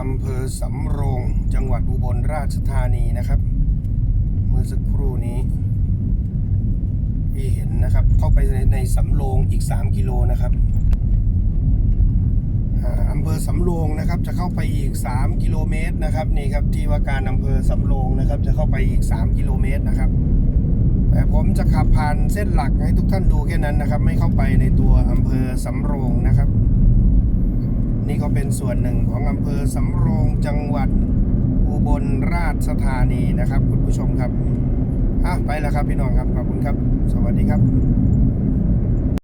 อำเภอสำโรง จังหวัดอุบลราชธานีนะครับ เมื่อสักครู่นี้ที่เห็นนะครับ เข้าไปในในสำโรงอีก 3 กิโลนะครับอ่าอำเภอสำโรงนะครับ จะเข้าไปอีก 3 กิโลเมตรนะครับนี่ครับที่ว่าการอำเภอสำโรงนะครับ จะเข้าไปอีก 3 กิโลเมตรนะครับ แต่ผมจะขับผ่านเส้นหลักให้ทุกท่านดูแค่นั้นนะครับ ไม่เข้าไปในตัวอำเภอสำโรงนะครับ นี่ก็เป็นส่วนหนึ่งของอำเภอสำโรงจังหวัดอุบลราชธานีนะครับ คุณผู้ชมครับอะไปแล้วครับพี่น้องครับ ขอบคุณครับสวัสดีครับ